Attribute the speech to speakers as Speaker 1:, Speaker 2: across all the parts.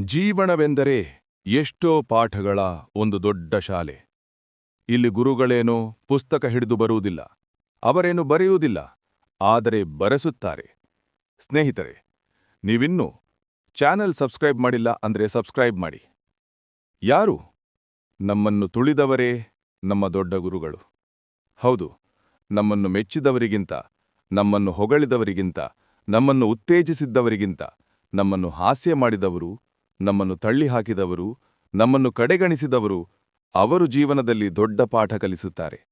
Speaker 1: ಜೀವನವೆಂದರೆ ಎಷ್ಟೋ ಪಾಠಗಳ ಒಂದು ದೊಡ್ಡ ಶಾಲೆ. ಇಲ್ಲಿ ಗುರುಗಳೇನೋ ಪುಸ್ತಕ ಹಿಡಿದು ಬರುವುದಿಲ್ಲ, ಅವರೇನು ಬರೆಯುವುದಿಲ್ಲ, ಆದರೆ ಬರೆಸುತ್ತಾರೆ. ಸ್ನೇಹಿತರೆ, ನೀವಿನ್ನೂ ಚಾನೆಲ್ ಸಬ್ಸ್ಕ್ರೈಬ್ ಮಾಡಿಲ್ಲ ಅಂದ್ರೆ ಸಬ್ಸ್ಕ್ರೈಬ್ ಮಾಡಿ. ಯಾರು? ನಮ್ಮನ್ನು ತುಳಿದವರೇ ನಮ್ಮ ದೊಡ್ಡ ಗುರುಗಳು. ಹೌದು, ನಮ್ಮನ್ನು ಮೆಚ್ಚಿದವರಿಗಿಂತ, ನಮ್ಮನ್ನು ಹೊಗಳಿದವರಿಗಿಂತ, ನಮ್ಮನ್ನು ಉತ್ತೇಜಿಸಿದ್ದವರಿಗಿಂತ, ನಮ್ಮನ್ನು ಹಾಸ್ಯ ಮಾಡಿದವರು ನಮ್ಮನ್ನು ತಳ್ಳಿಹಾಕಿದವರು, ನಮ್ಮನ್ನು ಕಡೆಗಣಿಸಿದವರು ಅವರು ಜೀವನದಲ್ಲಿ ದೊಡ್ಡ ಪಾಠ ಕಲಿಸುತ್ತಾರೆ.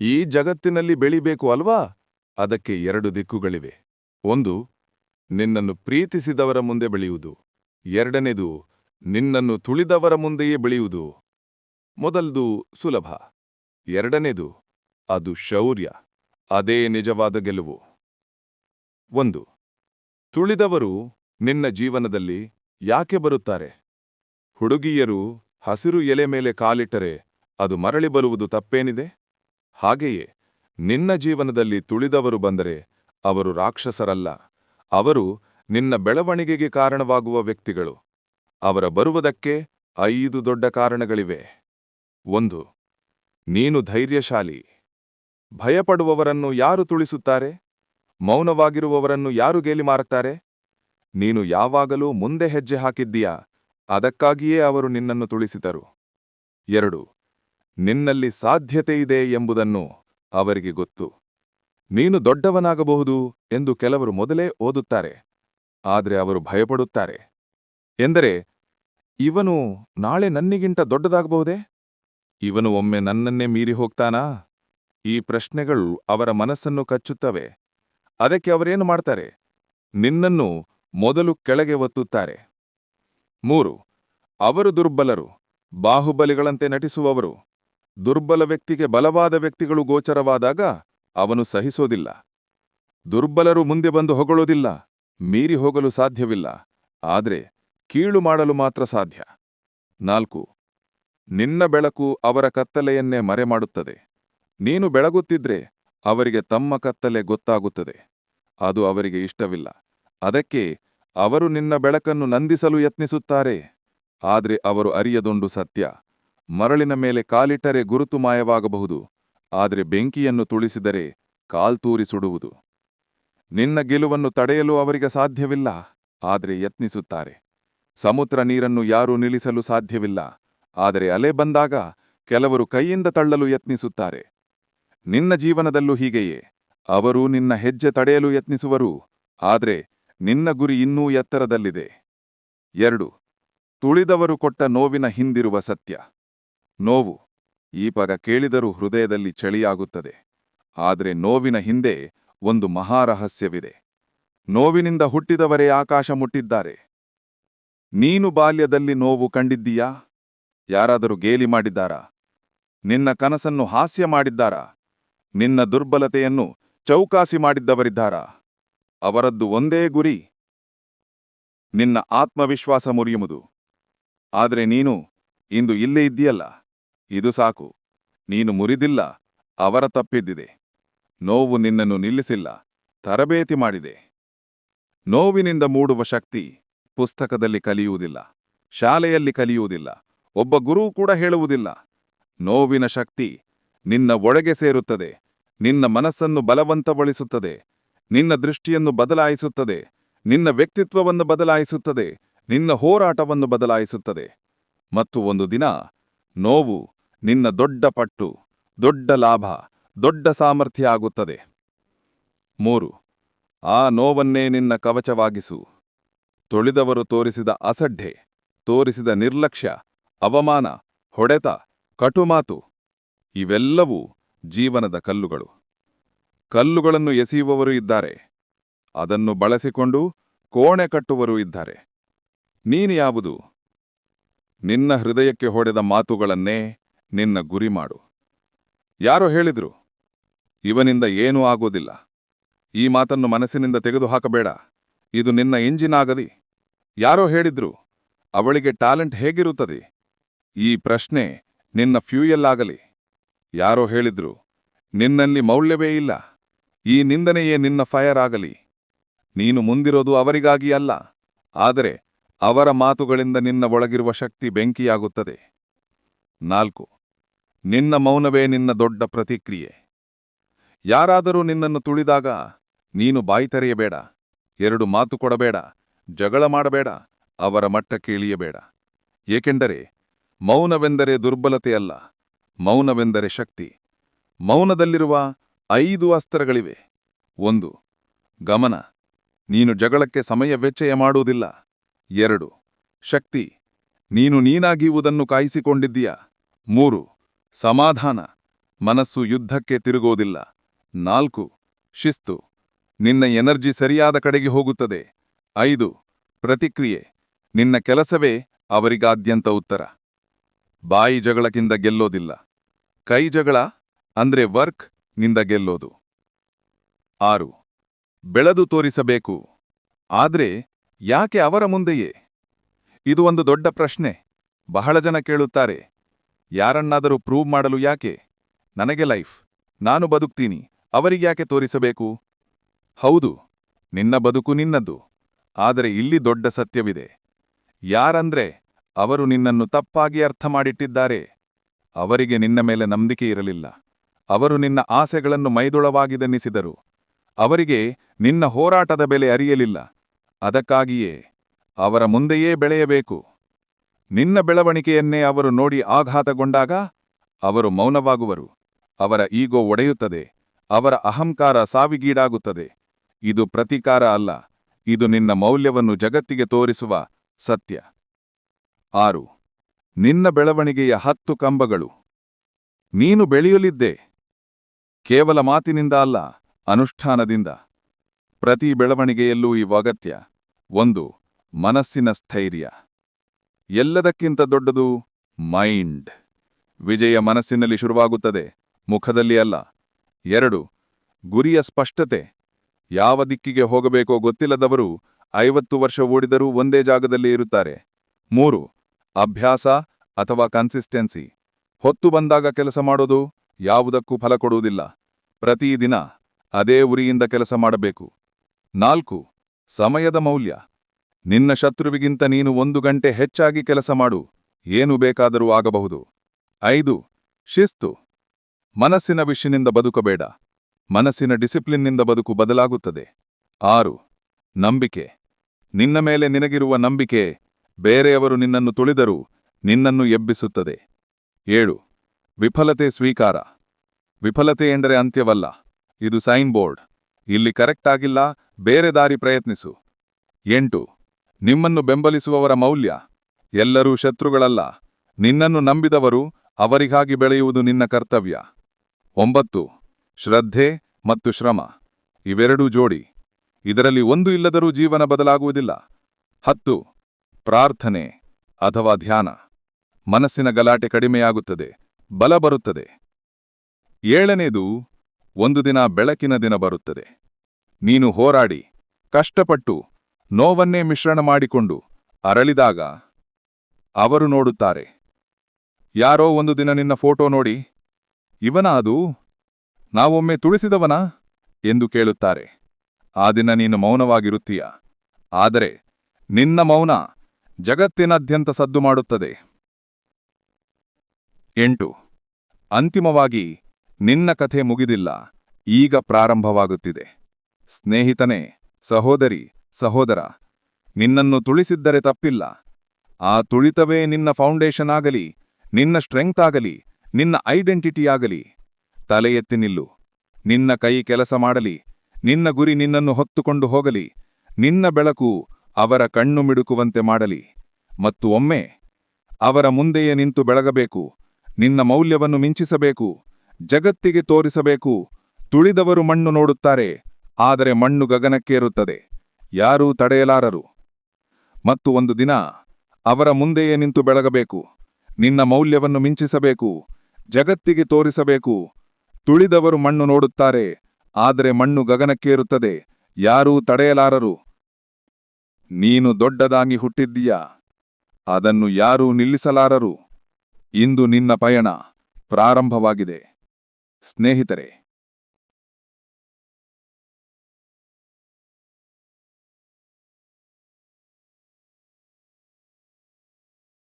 Speaker 1: ಈ ಜಗತ್ತಿನಲ್ಲಿ ಬೆಳಿಬೇಕು ಅಲ್ವಾ? ಅದಕ್ಕೆ ಎರಡು ದಿಕ್ಕುಗಳಿವೆ. ಒಂದು, ನಿನ್ನನ್ನು ಪ್ರೀತಿಸಿದವರ ಮುಂದೆ ಬೆಳೆಯುವುದು. ಎರಡನೇದು, ನಿನ್ನನ್ನು ತುಳಿದವರ ಮುಂದೆಯೇ ಬೆಳೆಯುವುದು. ಮೊದಲ್ದು ಸುಲಭ. ಎರಡನೇದು, ಅದು ಶೌರ್ಯ. ಅದೇ ನಿಜವಾದ ಗೆಲುವು. ಒಂದು, ತುಳಿದವರು ನಿನ್ನ ಜೀವನದಲ್ಲಿ ಯಾಕೆ ಬರುತ್ತಾರೆ? ಹುಡುಗಿಯರು ಹಸಿರು ಎಲೆ ಮೇಲೆ ಕಾಲಿಟ್ಟರೆ ಅದು ಮರಳಿ ಬರುವುದು ತಪ್ಪೇನಿದೆ? ಹಾಗೆಯೇ ನಿನ್ನ ಜೀವನದಲ್ಲಿ ತುಳಿದವರು ಬಂದರೆ ಅವರು ರಾಕ್ಷಸರಲ್ಲ. ಅವರು ನಿನ್ನ ಬೆಳವಣಿಗೆಗೆ ಕಾರಣವಾಗುವ ವ್ಯಕ್ತಿಗಳು. ಅವರ ಬರುವುದಕ್ಕೆ ಐದು ದೊಡ್ಡ ಕಾರಣಗಳಿವೆ. ಒಂದು, ನೀನು ಧೈರ್ಯಶಾಲಿ. ಭಯಪಡುವವರನ್ನು ಯಾರು ತುಳಿಸುತ್ತಾರೆ? ಮೌನವಾಗಿರುವವರನ್ನು ಯಾರು ಗೇಲಿ ಮಾರುತ್ತಾರೆ? ನೀನು ಯಾವಾಗಲೂ ಮುಂದೆ ಹೆಜ್ಜೆ ಹಾಕಿದ್ದೀಯಾ? ಅದಕ್ಕಾಗಿಯೇ ಅವರು ನಿನ್ನನ್ನು ತುಳಿಸಿದರು. ಎರಡು, ನಿನ್ನಲ್ಲಿ ಸಾಧ್ಯತೆ ಇದೆ ಎಂಬುದನ್ನು ಅವರಿಗೆ ಗೊತ್ತು. ನೀನು ದೊಡ್ಡವನಾಗಬಹುದು ಎಂದು ಕೆಲವರು ಮೊದಲೇ ಓದುತ್ತಾರೆ, ಆದರೆ ಅವರು ಭಯಪಡುತ್ತಾರೆ. ಎಂದರೆ, ಇವನು ನಾಳೆ ನನ್ನಿಗಿಂತ ದೊಡ್ಡದಾಗಬಹುದೇ? ಇವನು ಒಮ್ಮೆ ನನ್ನನ್ನೇ ಮೀರಿ ಹೋಗ್ತಾನಾ? ಈ ಪ್ರಶ್ನೆಗಳು ಅವರ ಮನಸ್ಸನ್ನು ಕಚ್ಚುತ್ತವೆ. ಅದಕ್ಕೆ ಅವರೇನು ಮಾಡ್ತಾರೆ? ನಿನ್ನನ್ನು ಮೊದಲು ಕೆಳಗೆ ಒತ್ತುತ್ತಾರೆ. ಮೂರು, ಅವರು ದುರ್ಬಲರು, ಬಾಹುಬಲಿಗಳಂತೆ ನಟಿಸುವವರು. ದುರ್ಬಲ ವ್ಯಕ್ತಿಗೆ ಬಲವಾದ ವ್ಯಕ್ತಿಗಳು ಗೋಚರವಾದಾಗ ಅವನು ಸಹಿಸೋದಿಲ್ಲ. ದುರ್ಬಲರು ಮುಂದೆ ಬಂದು ಹೊಗಳೋದಿಲ್ಲ ಮೀರಿ ಹೋಗಲು ಸಾಧ್ಯವಿಲ್ಲ, ಆದರೆ ಕೀಳು ಮಾಡಲು ಮಾತ್ರ ಸಾಧ್ಯ. ನಾಲ್ಕು, ನಿನ್ನ ಬೆಳಕು ಅವರ ಕತ್ತಲೆಯನ್ನೇ ಮರೆಮಾಡುತ್ತದೆ. ನೀನು ಬೆಳಗುತ್ತಿದ್ರೆ ಅವರಿಗೆ ತಮ್ಮ ಕತ್ತಲೆ ಗೊತ್ತಾಗುತ್ತದೆ. ಅದು ಅವರಿಗೆ ಇಷ್ಟವಿಲ್ಲ. ಅದಕ್ಕೆ ಅವರು ನಿನ್ನ ಬೆಳಕನ್ನು ನಂದಿಸಲು ಯತ್ನಿಸುತ್ತಾರೆ. ಆದರೆ ಅವರು ಅರಿಯದೊಂದು ಸತ್ಯ. ಮರಳಿನ ಮೇಲೆ ಕಾಲಿಟ್ಟರೆ ಗುರುತು ಮಾಯವಾಗಬಹುದು. ಆದರೆ ಬೆಂಕಿಯನ್ನು ತುಳಿಸಿದರೆ ಕಾಲ್ತೂರಿ ಸುಡುವುದು. ನಿನ್ನ ಗೆಲುವನ್ನು ತಡೆಯಲು ಅವರಿಗೆ ಸಾಧ್ಯವಿಲ್ಲ. ಆದರೆ ಯತ್ನಿಸುತ್ತಾರೆ. ಸಮುದ್ರ ನೀರನ್ನು ಯಾರೂ ನಿಲ್ಲಿಸಲು ಸಾಧ್ಯವಿಲ್ಲ. ಆದರೆ ಅಲೆ ಬಂದಾಗ ಕೆಲವರು ಕೈಯಿಂದ ತಳ್ಳಲು ಯತ್ನಿಸುತ್ತಾರೆ. ನಿನ್ನ ಜೀವನದಲ್ಲೂ ಹೀಗೆಯೇ. ಅವರು ನಿನ್ನ ಹೆಜ್ಜೆ ತಡೆಯಲು ಯತ್ನಿಸುವರು. ಆದ್ರೆ ನಿನ್ನ ಗುರಿ ಇನ್ನೂ ಎತ್ತರದಲ್ಲಿದೆ. ಎರಡು, ತುಳಿದವರು ಕೊಟ್ಟ ನೋವಿನ ಹಿಂದಿರುವ ಸತ್ಯ. ನೋವು, ಈ ಪದ ಕೇಳಿದರೂ ಹೃದಯದಲ್ಲಿ ಚಳಿಯಾಗುತ್ತದೆ. ಆದರೆ ನೋವಿನ ಹಿಂದೆ ಒಂದು ಮಹಾರಹಸ್ಯವಿದೆ. ನೋವಿನಿಂದ ಹುಟ್ಟಿದವರೇ ಆಕಾಶ ಮುಟ್ಟಿದ್ದಾರೆ. ನೀನು ಬಾಲ್ಯದಲ್ಲಿ ನೋವು ಕಂಡಿದ್ದೀಯಾ? ಯಾರಾದರೂ ಗೇಲಿ ಮಾಡಿದ್ದಾರಾ? ನಿನ್ನ ಕನಸನ್ನು ಹಾಸ್ಯ ಮಾಡಿದ್ದಾರಾ? ನಿನ್ನ ದುರ್ಬಲತೆಯನ್ನು ಚೌಕಾಸಿ ಮಾಡಿದ್ದವರಿದ್ದಾರಾ? ಅವರದ್ದು ಒಂದೇ ಗುರಿ. ನಿನ್ನ ಆತ್ಮವಿಶ್ವಾಸ ಮುರಿಯುವುದು. ಆದರೆ ನೀನು ಇಂದು ಇಲ್ಲೇ ಇದ್ದೀಯಲ್ಲ. ಇದು ಸಾಕು. ನೀನು ಮುರಿದಿಲ್ಲ. ಅವರ ತಪ್ಪಿದ್ದಿದೆ. ನೋವು ನಿನ್ನನ್ನು ನಿಲ್ಲಿಸಿಲ್ಲ. ತರಬೇತಿ ಮಾಡಿದೆ. ನೋವಿನಿಂದ ಮೂಡುವ ಶಕ್ತಿ ಪುಸ್ತಕದಲ್ಲಿ ಕಲಿಯುವುದಿಲ್ಲ. ಶಾಲೆಯಲ್ಲಿ ಕಲಿಯುವುದಿಲ್ಲ. ಒಬ್ಬ ಗುರು ಕೂಡ ಹೇಳುವುದಿಲ್ಲ. ನೋವಿನ ಶಕ್ತಿ ನಿನ್ನ ಒಳಗೆ ಸೇರುತ್ತದೆ. ನಿನ್ನ ಮನಸ್ಸನ್ನು ಬಲವಂತಗೊಳಿಸುತ್ತದೆ. ನಿನ್ನ ದೃಷ್ಟಿಯನ್ನು ಬದಲಾಯಿಸುತ್ತದೆ. ನಿನ್ನ ವ್ಯಕ್ತಿತ್ವವನ್ನು ಬದಲಾಯಿಸುತ್ತದೆ. ನಿನ್ನ ಹೋರಾಟವನ್ನು ಬದಲಾಯಿಸುತ್ತದೆ. ಮತ್ತು ಒಂದು ದಿನ ನೋವು ನಿನ್ನ ದೊಡ್ಡ ಪಟ್ಟು, ದೊಡ್ಡ ಲಾಭ, ದೊಡ್ಡ ಸಾಮರ್ಥ್ಯ ಆಗುತ್ತದೆ. ಮೂರು, ಆ ನೋವನ್ನೇ ನಿನ್ನ ಕವಚವಾಗಿಸು. ತೊಳಿದವರು ತೋರಿಸಿದ ಅಸಡ್ಡೆ, ತೋರಿಸಿದ ನಿರ್ಲಕ್ಷ್ಯ, ಅವಮಾನ, ಹೊಡೆತ, ಕಟುಮಾತು, ಇವೆಲ್ಲವೂ ಜೀವನದ ಕಲ್ಲುಗಳು. ಕಲ್ಲುಗಳನ್ನು ಎಸೆಯುವವರು ಇದ್ದಾರೆ. ಅದನ್ನು ಬಳಸಿಕೊಂಡು ಕೋಣೆ ಕಟ್ಟುವರು ಇದ್ದಾರೆ. ನೀನು ಯಾವುದು? ನಿನ್ನ ಹೃದಯಕ್ಕೆ ಹೊಡೆದ ಮಾತುಗಳನ್ನೇ ನಿನ್ನ ಗುರಿ ಮಾಡು. ಯಾರೋ ಹೇಳಿದ್ರು, ಇವನಿಂದ ಏನೂ ಆಗೋದಿಲ್ಲ. ಈ ಮಾತನ್ನು ಮನಸ್ಸಿನಿಂದ ತೆಗೆದುಹಾಕಬೇಡ. ಇದು ನಿನ್ನ ಇಂಜಿನ್ ಆಗದಿ ಯಾರೋ ಹೇಳಿದ್ರು, ಅವಳಿಗೆ ಟ್ಯಾಲೆಂಟ್ ಹೇಗಿರುತ್ತದೆ? ಈ ಪ್ರಶ್ನೆ ನಿನ್ನ ಫ್ಯೂಯಲ್ಲಾಗಲಿ. ಯಾರೋ ಹೇಳಿದ್ರು, ನಿನ್ನಲ್ಲಿ ಮೌಲ್ಯವೇ ಇಲ್ಲ. ಈ ನಿಂದನೆಯೇ ನಿನ್ನ ಫೈರ್ ಆಗಲಿ. ನೀನು ಮುಂದಿರೋದು ಅವರಿಗಾಗಿ ಅಲ್ಲ. ಆದರೆ ಅವರ ಮಾತುಗಳಿಂದ ನಿನ್ನ ಒಳಗಿರುವ ಶಕ್ತಿ ಬೆಂಕಿಯಾಗುತ್ತದೆ. ನಾಲ್ಕು, ನಿನ್ನ ಮೌನವೇ ನಿನ್ನ ದೊಡ್ಡ ಪ್ರತಿಕ್ರಿಯೆ. ಯಾರಾದರೂ ನಿನ್ನನ್ನು ತುಳಿದಾಗ ನೀನು ಬಾಯಿ ತೆರೆಯಬೇಡ. ಎರಡು, ಮಾತು ಕೊಡಬೇಡ. ಜಗಳ ಮಾಡಬೇಡ. ಅವರ ಮಟ್ಟಕ್ಕೆ ಇಳಿಯಬೇಡ. ಏಕೆಂದರೆ ಮೌನವೆಂದರೆ ದುರ್ಬಲತೆಯಲ್ಲ. ಮೌನವೆಂದರೆ ಶಕ್ತಿ. ಮೌನದಲ್ಲಿರುವ ಐದು ಅಸ್ತ್ರಗಳಿವೆ. ಒಂದು, ಗಮನ, ನೀನು ಜಗಳಕ್ಕೆ ಸಮಯ ವೆಚ್ಚಯ ಮಾಡುವುದಿಲ್ಲ. ಎರಡು, ಶಕ್ತಿ, ನೀನು ನೀನಾಗಿವುದನ್ನು ಕಾಯಿಸಿಕೊಂಡಿದ್ದೀಯ. ಮೂರು, ಸಮಾಧಾನ, ಮನಸ್ಸು ಯುದ್ಧಕ್ಕೆ ತಿರುಗುವುದಿಲ್ಲ. ನಾಲ್ಕು, ಶಿಸ್ತು, ನಿನ್ನ ಎನರ್ಜಿ ಸರಿಯಾದ ಕಡೆಗೆ ಹೋಗುತ್ತದೆ. ಐದು, ಪ್ರತಿಕ್ರಿಯೆ, ನಿನ್ನ ಕೆಲಸವೇ ಅವರಿಗಾದ್ಯಂತ ಉತ್ತರ. ಬಾಯಿ ಜಗಳಕ್ಕಿಂದ ಗೆಲ್ಲೋದಿಲ್ಲ. ಕೈ ಜಗಳ, ಅಂದ್ರೆ ವರ್ಕ್ ನಿಂದ ಗೆಲ್ಲೋದು. ಆರು. ಬೆಳೆದು ತೋರಿಸಬೇಕು. ಆದ್ರೆ ಯಾಕೆ ಅವರ ಮುಂದೆಯೇ? ಇದು ಒಂದು ದೊಡ್ಡ ಪ್ರಶ್ನೆ. ಬಹಳ ಜನ ಕೇಳುತ್ತಾರೆ. ಯಾರನ್ನಾದರೂ ಪ್ರೂವ್ ಮಾಡಲು ಯಾಕೆ? ನನಗೆ ಲೈಫ್. ನಾನು ಬದುಕ್ತೀನಿ. ಅವರಿಗ್ಯಾಕೆ ತೋರಿಸಬೇಕು? ಹೌದು, ನಿನ್ನ ಬದುಕು ನಿನ್ನದು ಆದರೆ ಇಲ್ಲಿ ದೊಡ್ಡ ಸತ್ಯವಿದೆ. ಯಾರಂದ್ರೆ ಅವರು ನಿನ್ನನ್ನು ತಪ್ಪಾಗಿ ಅರ್ಥ ಮಾಡಿಟ್ಟಿದ್ದಾರೆ. ಅವರಿಗೆ ನಿನ್ನ ಮೇಲೆ ನಂಬಿಕೆ ಇರಲಿಲ್ಲ. ಅವರು ನಿನ್ನ ಆಸೆಗಳನ್ನು ಮೈದುಳವಾಗಿದೆನ್ನಿಸಿದರು ಅವರಿಗೆ ನಿನ್ನ ಹೋರಾಟದ ಬೆಲೆ ಅರಿಯಲಿಲ್ಲ. ಅದಕ್ಕಾಗಿಯೇ ಅವರ ಮುಂದೆಯೇ ಬೆಳೆಯಬೇಕು. ನಿನ್ನ ಬೆಳವಣಿಗೆಯನ್ನೇ ಅವರು ನೋಡಿ ಆಘಾತಗೊಂಡಾಗ ಅವರು ಮೌನವಾಗುವರು. ಅವರ ಈಗೋ ಒಡೆಯುತ್ತದೆ. ಅವರ ಅಹಂಕಾರ ಸಾವಿಗೀಡಾಗುತ್ತದೆ. ಇದು ಪ್ರತಿಕಾರ ಅಲ್ಲ. ಇದು ನಿನ್ನ ಮೌಲ್ಯವನ್ನು ಜಗತ್ತಿಗೆ ತೋರಿಸುವ ಸತ್ಯ. ಆರು. ನಿನ್ನ ಬೆಳವಣಿಗೆಯ ಹತ್ತು ಕಂಬಗಳು. ನೀನು ಬೆಳೆಯಲಿದ್ದೆ. ಕೇವಲ ಮಾತಿನಿಂದ ಅಲ್ಲ, ಅನುಷ್ಠಾನದಿಂದ. ಪ್ರತಿ ಬೆಳವಣಿಗೆಯಲ್ಲೂ ಇವು ಅಗತ್ಯ ಒಂದು, ಮನಸ್ಸಿನ ಸ್ಥೈರ್ಯ. ಎಲ್ಲದಕ್ಕಿಂತ ದೊಡ್ಡದು, ಮೈಂಡ್. ವಿಜಯ ಮನಸ್ಸಿನಲ್ಲಿ ಶುರುವಾಗುತ್ತದೆ, ಮುಖದಲ್ಲಿ ಅಲ್ಲ. ಎರಡು, ಗುರಿಯ ಸ್ಪಷ್ಟತೆ. ಯಾವ ದಿಕ್ಕಿಗೆ ಹೋಗಬೇಕೋ ಗೊತ್ತಿಲ್ಲದವರು ಐವತ್ತು ವರ್ಷ ಓಡಿದರೂ ಒಂದೇ ಜಾಗದಲ್ಲಿ ಇರುತ್ತಾರೆ. ಮೂರು, ಅಭ್ಯಾಸ ಅಥವಾ ಕನ್ಸಿಸ್ಟೆನ್ಸಿ ಹೊತ್ತು ಬಂದಾಗ ಕೆಲಸ ಮಾಡೋದು ಯಾವುದಕ್ಕೂ ಫಲ ಕೊಡುವುದಿಲ್ಲ. ಪ್ರತಿದಿನ ಅದೇ ಉರಿಯಿಂದ ಕೆಲಸ ಮಾಡಬೇಕು. ನಾಲ್ಕು, ಸಮಯದ ಮೌಲ್ಯ. ನಿನ್ನ ಶತ್ರುವಿಗಿಂತ ನೀನು ಒಂದು ಗಂಟೆ ಹೆಚ್ಚಾಗಿ ಕೆಲಸ ಮಾಡು. ಏನು ಬೇಕಾದರೂ ಆಗಬಹುದು. ಐದು, ಶಿಸ್ತು. ಮನಸ್ಸಿನ ವಿಷಿನಿಂದ ಬದುಕಬೇಡ. ಮನಸ್ಸಿನ ಡಿಸಿಪ್ಲಿನ್ನಿಂದ ಬದುಕು ಬದಲಾಗುತ್ತದೆ. ಆರು, ನಂಬಿಕೆ. ನಿನ್ನ ಮೇಲೆ ನಿನಗಿರುವ ನಂಬಿಕೆ ಬೇರೆಯವರು ನಿನ್ನನ್ನು ತುಳಿದರೂ ನಿನ್ನನ್ನು ಎಬ್ಬಿಸುತ್ತದೆ. ಏಳು ವಿಫಲತೆ ಸ್ವೀಕಾರ. ವಿಫಲತೆ ಎಂದರೆ ಅಂತ್ಯವಲ್ಲ. ಇದು ಸೈನ್ ಬೋರ್ಡ್. ಇಲ್ಲಿ ಕರೆಕ್ಟ್ ಆಗಿಲ್ಲ, ಬೇರೆ ದಾರಿ ಪ್ರಯತ್ನಿಸು. ಎಂಟು, ನಿಮ್ಮನ್ನು ಬೆಂಬಲಿಸುವವರ ಮೌಲ್ಯ. ಎಲ್ಲರೂ ಶತ್ರುಗಳಲ್ಲ. ನಿನ್ನನ್ನು ನಂಬಿದವರು, ಅವರಿಗಾಗಿ ಬೆಳೆಯುವುದು ನಿನ್ನ ಕರ್ತವ್ಯ. ಒಂಬತ್ತು, ಶ್ರದ್ಧೆ ಮತ್ತು ಶ್ರಮ. ಇವೆರಡೂ ಜೋಡಿ. ಇದರಲ್ಲಿ ಒಂದು ಇಲ್ಲದರೂ ಜೀವನ ಬದಲಾಗುವುದಿಲ್ಲ. ಹತ್ತು, ಪ್ರಾರ್ಥನೆ ಅಥವಾ ಧ್ಯಾನ. ಮನಸ್ಸಿನ ಗಲಾಟೆ ಕಡಿಮೆಯಾಗುತ್ತದೆ. ಬಲ ಬರುತ್ತದೆ. ಏಳನೇದು, ಒಂದು ದಿನ ಬೆಳಕಿನ ದಿನ ಬರುತ್ತದೆ. ನೀನು ಹೋರಾಡಿ, ಕಷ್ಟಪಟ್ಟು, ನೋವನ್ನೇ ಮಿಶ್ರಣ ಮಾಡಿಕೊಂಡು, ಅರಳಿದಾಗ, ಅವರು ನೋಡುತ್ತಾರೆ. ಯಾರೋ ಒಂದು ದಿನ ನಿನ್ನ ಫೋಟೋ ನೋಡಿ, ಇವನ ಅದು? ನಾವೊಮ್ಮೆ ತುಳಿಸಿದವನ? ಎಂದು ಕೇಳುತ್ತಾರೆ. ಆ ದಿನ ನೀನು ಮೌನವಾಗಿರುತ್ತೀಯ. ಆದರೆ, ನಿನ್ನ ಮೌನ ಜಗತ್ತಿನಾದ್ಯಂತ ಸದ್ದು ಮಾಡುತ್ತದೆ. ಎಂಟು. ಅಂತಿಮವಾಗಿ, ನಿನ್ನ ಕಥೆ ಮುಗಿದಿಲ್ಲ, ಈಗ ಪ್ರಾರಂಭವಾಗುತ್ತಿದೆ. ಸ್ನೇಹಿತನೇ, ಸಹೋದರಿ, ಸಹೋದರ, ನಿನ್ನನ್ನು ತುಳಿಸಿದ್ದರೆ ತಪ್ಪಿಲ್ಲ. ಆ ತುಳಿತವೇ ನಿನ್ನ ಫೌಂಡೇಶನ್ ಆಗಲಿ, ನಿನ್ನ ಸ್ಟ್ರೆಂಗ್ತ್ ಆಗಲಿ, ನಿನ್ನ ಐಡೆಂಟಿಟಿಯಾಗಲಿ ತಲೆ ಎತ್ತಿ ನಿಲ್ಲು. ನಿನ್ನ ಕೈ ಕೆಲಸ ಮಾಡಲಿ, ನಿನ್ನ ಗುರಿ ನಿನ್ನನ್ನು ಹೊತ್ತುಕೊಂಡು ಹೋಗಲಿ, ನಿನ್ನ ಬೆಳಕು ಅವರ ಕಣ್ಣು ಮಿಡುಕುವಂತೆ ಮಾಡಲಿ. ಮತ್ತು ಒಮ್ಮೆ, ಅವರ ಮುಂದೆಯೇ ನಿಂತು ಬೆಳಗಬೇಕು ನಿನ್ನ ಮೌಲ್ಯವನ್ನು ಮಿಂಚಿಸಬೇಕು, ಜಗತ್ತಿಗೆ ತೋರಿಸಬೇಕು, ತುಳಿದವರು ಮಣ್ಣು ನೋಡುತ್ತಾರೆ, ಆದರೆ ಮಣ್ಣು ಗಗನಕ್ಕೇರುತ್ತದೆ, ಯಾರೂ ತಡೆಯಲಾರರು. ಮತ್ತು ಒಂದು ದಿನ ಅವರ ಮುಂದೆಯೇ ನಿಂತು ಬೆಳಗಬೇಕು, ನಿನ್ನ ಮೌಲ್ಯವನ್ನು ಮಿಂಚಿಸಬೇಕು, ಜಗತ್ತಿಗೆ ತೋರಿಸಬೇಕು, ತುಳಿದವರು ಮಣ್ಣು ನೋಡುತ್ತಾರೆ, ಆದರೆ ಮಣ್ಣು ಗಗನಕ್ಕೇರುತ್ತದೆ, ಯಾರೂ ತಡೆಯಲಾರರು. ನೀನು ದೊಡ್ಡದಾಗಿ ಹುಟ್ಟಿದ್ದೀಯಾ, ಅದನ್ನು ಯಾರೂ ನಿಲ್ಲಿಸಲಾರರು. ಇಂದು ನಿನ್ನ ಪಯಣ ಪ್ರಾರಂಭವಾಗಿದೆ. ಸ್ನೇಹಿತರೆ